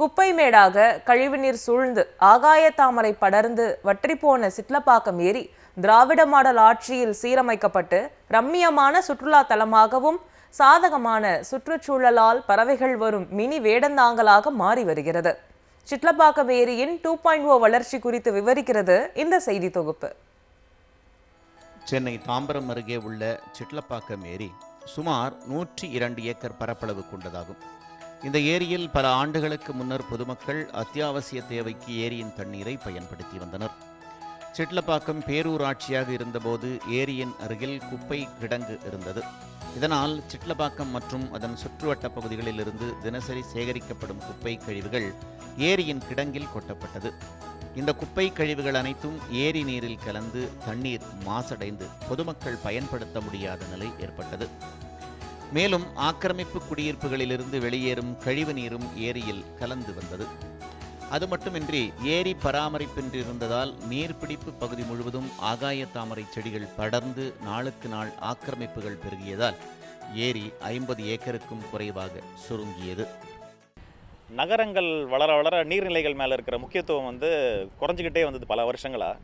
குப்பை மேடாக கழிவுநீர் சூழ்ந்து ஆகாய தாமரை படர்ந்து வற்றிப்போன சிட்லப்பாக்கம் ஏரி திராவிட மாடல் ஆட்சியில் சீரமைக்கப்பட்டு ரம்மியமான சுற்றுலா தலமாகவும் சாதகமான சுற்றுச்சூழலால் பறவைகள் வரும் மினி வேடந்தாங்கலாக மாறி வருகிறது. சிட்லப்பாக்கம் ஏரியின் டூ பாயிண்ட் ஓ வளர்ச்சி குறித்து விவரிக்கிறது இந்த செய்தி தொகுப்பு. சென்னை தாம்பரம் அருகே உள்ள சிட்லப்பாக்கம் ஏரி சுமார் நூற்றி இரண்டு ஏக்கர் பரப்பளவு கொண்டதாகும். இந்த ஏரியில் பல ஆண்டுகளுக்கு முன்னர் பொதுமக்கள் அத்தியாவசிய தேவைக்கு ஏரியின் தண்ணீரை பயன்படுத்தி வந்தனர். சிட்லப்பாக்கம் பேரூராட்சியாக இருந்தபோது ஏரியின் அருகில் குப்பை கிடங்கு இருந்தது. இதனால் சிட்லப்பாக்கம் மற்றும் அதன் சுற்றுவட்ட பகுதிகளில் இருந்து தினசரி சேகரிக்கப்படும் குப்பை கழிவுகள் ஏரியின் கிடங்கில் கொட்டப்பட்டது. இந்த குப்பை கழிவுகள் அனைத்தும் ஏரி நீரில் கலந்து தண்ணீர் மாசடைந்து பொதுமக்கள் பயன்படுத்த முடியாத நிலை ஏற்பட்டது. மேலும் ஆக்கிரமிப்பு குடியிருப்புகளிலிருந்து வெளியேறும் கழிவு நீரும் ஏரியில் கலந்து வந்தது. அது மட்டுமின்றி ஏரி பராமரிப்பின்றி இருந்ததால் நீர்பிடிப்பு பகுதி முழுவதும் ஆகாய தாமரை செடிகள் படர்ந்து நாளுக்கு நாள் ஆக்கிரமிப்புகள் பெருகியதால் ஏரி ஐம்பது ஏக்கருக்கும் குறைவாக சுருங்கியது. நகரங்கள் வளர வளர நீர்நிலைகள் மேலே இருக்கிற முக்கியத்துவம் வந்து குறைஞ்சிக்கிட்டே வந்தது பல வருஷங்களா?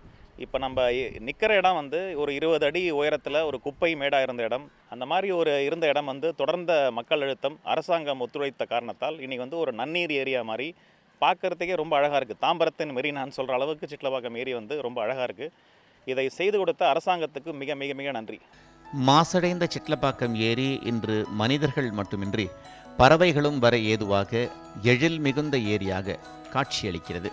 இப்போ நம்ம நிற்கிற இடம் வந்து ஒரு இருபது அடி உயரத்தில் ஒரு குப்பை மேடாக இருந்த இடம். அந்த மாதிரி ஒரு இருந்த இடம் வந்து தொடர்ந்த மக்கள் அழுத்தம் அரசாங்கம் ஒத்துழைத்த காரணத்தால் இன்றைக்கி வந்து ஒரு நன்னீர் ஏரியா மாதிரி பார்க்கறதுக்கே ரொம்ப அழகாக இருக்குது தாம்பரத்தின் மெரினான்னு சொல்கிற அளவுக்கு சிட்லவாக்கம் ஏரி வந்து ரொம்ப அழகாக இருக்குது இதை செய்து கொடுத்த அரசாங்கத்துக்கு மிக மிக மிக நன்றி. மாசடைந்த சிட்லப்பாக்கம் ஏரி இன்று மனிதர்கள் மட்டுமின்றி பறவைகளும் வர ஏதுவாக எழில் மிகுந்த ஏரியாக காட்சியளிக்கிறது.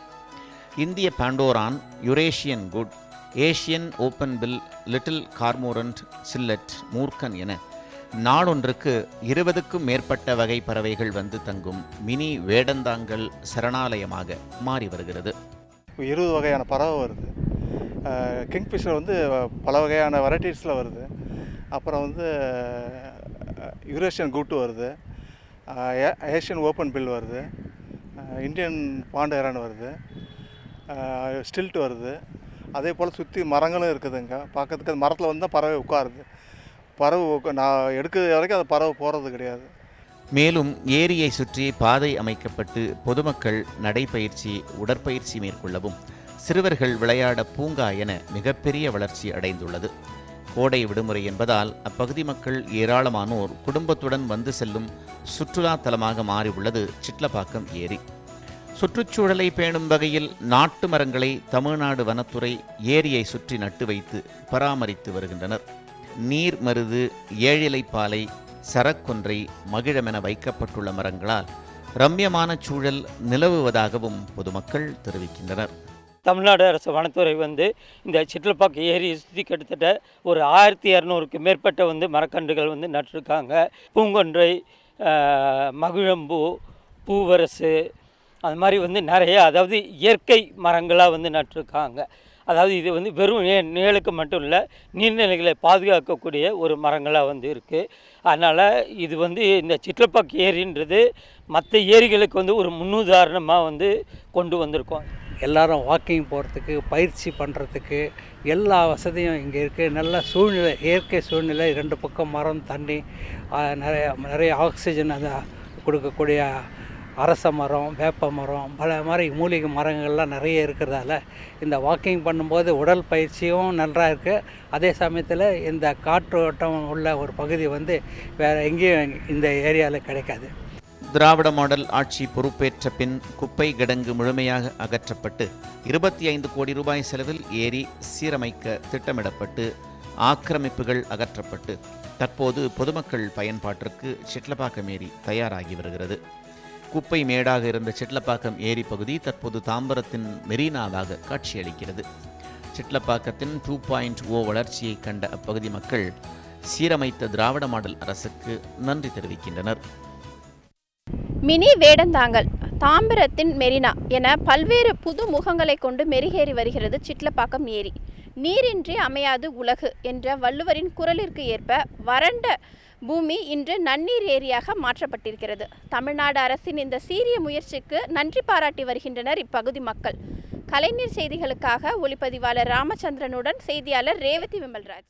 இந்திய pond heron Eurasian coot Asian open bill little cormorant stilt moorhen என நாளொன்றுக்கு இருபதுக்கும் மேற்பட்ட வகை பறவைகள் வந்து தங்கும் மினி வேடந்தாங்கல் சரணாலயமாக மாறி வருகிறது. இருபது வகையான பறவை வருது. கிங்ஃபிஷர் வந்து பல வகையான வெரைட்டிஸில் வருது. அப்புறம் வந்து யூரேஷியன் கூட்டு வருது. ஏ- ஏஷியன் ஓப்பன் பில் வருது. இந்தியன் பாண்டரான் வருது. ஸ்டில்ட் வருது. அதே போல் சுற்றி மரங்களும் இருக்குதுங்க. பார்க்கறதுக்கு அது மரத்தில் வந்து தான் பறவை உட்காருது. பறவை உக்க- நான் எடுக்கிற வரைக்கும் அது பறவை போகிறது கிடையாது. மேலும் ஏரியை சுற்றி பாதை அமைக்கப்பட்டு பொதுமக்கள் நடைபயிற்சி உடற்பயிற்சி மேற்கொள்ளவும் சிறுவர்கள் விளையாட பூங்கா என மிகப்பெரிய வளர்ச்சி அடைந்துள்ளது. கோடை விடுமுறை என்பதால் அப்பகுதி மக்கள் ஏராளமானோர் குடும்பத்துடன் வந்து செல்லும் சுற்றுலா தலமாக மாறியுள்ளது சிட்லப்பாக்கம் ஏரி. சுற்றுச்சூழலை பேணும் வகையில் நாட்டு மரங்களை தமிழ்நாடு வனத்துறை ஏரியை சுற்றி நட்டு வைத்து பராமரித்து வருகின்றனர். நீர் மருது ஏழிலைப்பாலை சரக்கொன்றை மகிழமென வைக்கப்பட்டுள்ள மரங்களால் ரம்யமான சூழல் நிலவுவதாகவும் பொதுமக்கள் தெரிவிக்கின்றனர். தமிழ்நாடு அரசு வனத்துறை வந்து இந்த சிட்லப்பாக்கு ஏரியை சுற்றி கிட்டத்தட்ட ஒரு ஆயிரத்தி இரநூறுக்கு மேற்பட்ட வந்து மரக்கன்றுகள் வந்து நட்டிருக்காங்க. பூங்கொன்றை மகிழம்பூ பூவரசு அது மாதிரி வந்து நிறைய அதாவது இயற்கை மரங்களாக வந்து நட்டிருக்காங்க. அதாவது இது வந்து வெறும் நே நிழலுக்கு மட்டும் இல்லை நீர்நிலைகளை பாதுகாக்கக்கூடிய ஒரு மரங்களாக வந்து இருக்குது அதனால் இது வந்து இந்த சிட்லப்பாக்கு ஏரின்றது மற்ற ஏரிகளுக்கு வந்து ஒரு முன்னுதாரணமாக வந்து கொண்டு வந்திருக்கோம். எல்லாரும் வாக்கிங் போகிறதுக்கு பயிற்சி பண்ணுறதுக்கு எல்லா வசதியும் இங்கே இருக்குது நல்ல சூழ்நிலை இயற்கை சூழ்நிலை ரெண்டு பக்கம் மரம் தண்ணி நிறைய நிறைய ஆக்சிஜன் அதை கொடுக்கக்கூடிய அரச மரம் வேப்ப மரம் பல மாதிரி மூலிகை மரங்கள்லாம் நிறைய இருக்கிறதால இந்த வாக்கிங் பண்ணும்போது உடல் பயிற்சியும் நன்றாக இருக்குது அதே சமயத்தில் இந்த காற்றோட்டம் உள்ள ஒரு பகுதி வந்து வேறு எங்கேயும் இந்த ஏரியாவில் கிடைக்காது. திராவிட மாடல் ஆட்சி பொறுப்பேற்ற பின் குப்பை கிடங்கு முழுமையாக அகற்றப்பட்டு இருபத்தி ஐந்து கோடி ரூபாய் செலவில் ஏரி சீரமைக்க திட்டமிடப்பட்டு ஆக்கிரமிப்புகள் அகற்றப்பட்டு தற்போது பொதுமக்கள் பயன்பாட்டிற்கு சிட்லபாக்கம் ஏரி தயாராகி வருகிறது. குப்பை மேடாக இருந்த சிட்லப்பாக்கம் ஏரி பகுதி தற்போது தாம்பரத்தின் மெரினாவாக காட்சியளிக்கிறது. சிட்லப்பாக்கத்தின் டூ பாயிண்ட் ஓ வளர்ச்சியை கண்ட அப்பகுதி மக்கள் சீரமைத்த திராவிட மாடல் அரசுக்கு நன்றி தெரிவிக்கின்றனர். மினி வேடந்தாங்கல் தாம்பரத்தின் மெரினா என பல்வேறு புது முகங்களை கொண்டு மெருகேறி வருகிறது சிட்லப்பாக்கம் ஏரி. நீரின்றி அமையாது உலகு என்ற வள்ளுவரின் குரலிற்கு ஏற்ப வறண்ட பூமி இன்று நன்னீர் ஏரியாக மாற்றப்பட்டிருக்கிறது. தமிழ்நாடு அரசின் இந்த சீரிய முயற்சிக்கு நன்றி பாராட்டி வருகின்றனர் இப்பகுதி மக்கள். கலைஞர் செய்திகளுக்காக ஒளிப்பதிவாளர் ராமச்சந்திரனுடன் செய்தியாளர் ரேவதி விமல்ராஜ்.